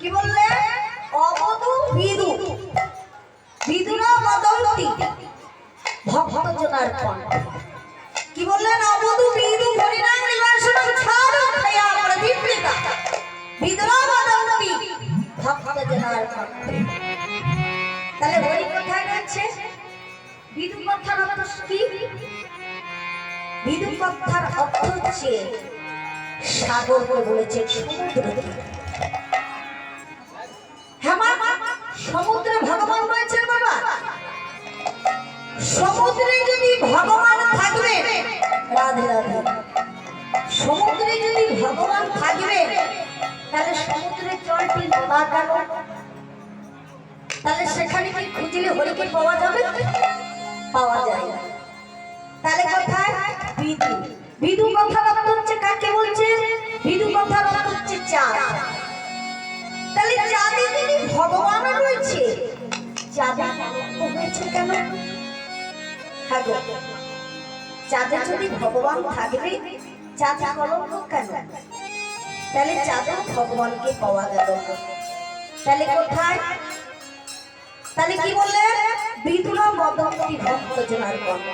কি বললে? অবধু বিদু। বিদুরা বদলতি ভক্তজনার কণ্ঠে। কি বললেন? অবধু বিদু হরিনাম নিবাসনম ছাড়ো খয়া প্রদীপিতা বিদুরা বদলতি ভক্তজনার কণ্ঠে। তাহলে হরি কোথায় যাচ্ছে? বিদু কথার অর্থ কি? বিদু কথার অর্থ হচ্ছে সাগরকে বলেছে সমুদ্রকে। সমুদ্রে যদি ভগবান থাকবে, রাধে রাধে। সমুদ্রে যদি ভগবান থাকবে, তাহলে সমুদ্রের জলটি নোনা তাহলে সেখানে কি খুঁজলে হরিকে পাওয়া যাবে? পাওয়া যায়। তাহলে কোথায় বিদু। বিদু কথার হচ্ছে কাকে বলছে? বিদু কথার অর্থ হচ্ছে চাঁদ। তাহলে চাঁদে যদি ভগবান রয়েছে, চাঁদে হয়েছে কেন? গো, চাঁদে যদি ভগবান থাকবে চাঁদে কলঙ্ক কেন? তাহলে চাঁদে ভগবানকে পাওয়া গেল। তাহলে কোথায়? তাহলে কি বললে? বিদুরা মদন্তি ভক্ত জনার কর্ম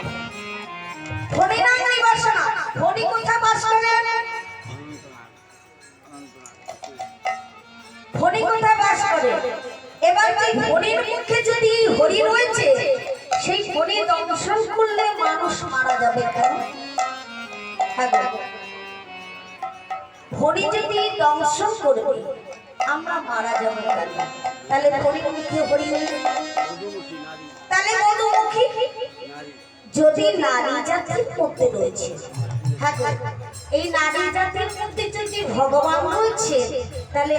কোথায় বাস করে এবার যে ফণির মুখে যদি হরি রয়েছে সেই ফণি দংশন করলে মানুষ মারা যাবে কেন? হ্যাঁ যদি দংশন করবে, আমরা মারা যাব কেন? তাহলে ফণির মুখে হরি। তাহলে মধুমুখী? যদি নারী জাতির মধ্যে রয়েছে হ্যাঁ এই নারী জাতির মধ্যে যদি ভগবান রয়েছে, তাহলে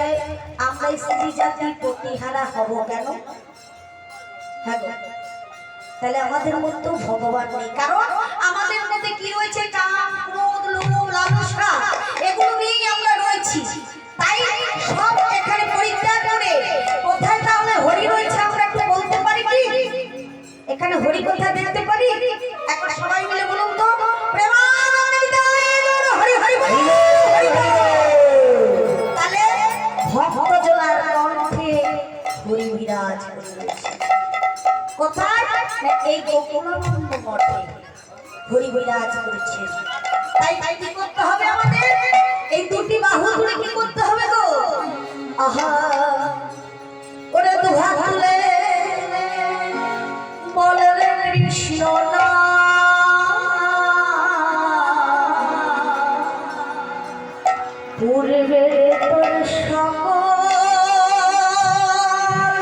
আমরা স্ত্রী জাতির প্রতিহারা হব কেন? হ্যাঁ তাহলে আমাদের মধ্যেও ভগবান নেই। কারণ আমাদের মধ্যে কি রয়েছে? কাম ক্রোধ লোভ লালসা এগুলো নিয়েই আমরা রয়েছি। তাই সব এখানে পরিত্যাগ করে কোথায় তাহলে হরি রয়েছে আমরা একটু বলতে পারি কি? এখানে হরি কোথায় দেখতে পারি? একবার সবাই মিলে বলুন তো। তাহলে ভক্ত জনার কণ্ঠে হরি বিরাজ কোথায়? এই গোকুলানন্দ মঠে হরি বিরাজ তাই তাই কি করতে হবে আমাদের? এই দুটি বাহু কি করতে হবে গো? আহা। ওরে কৃষ্ণ না। পূর্বে তোর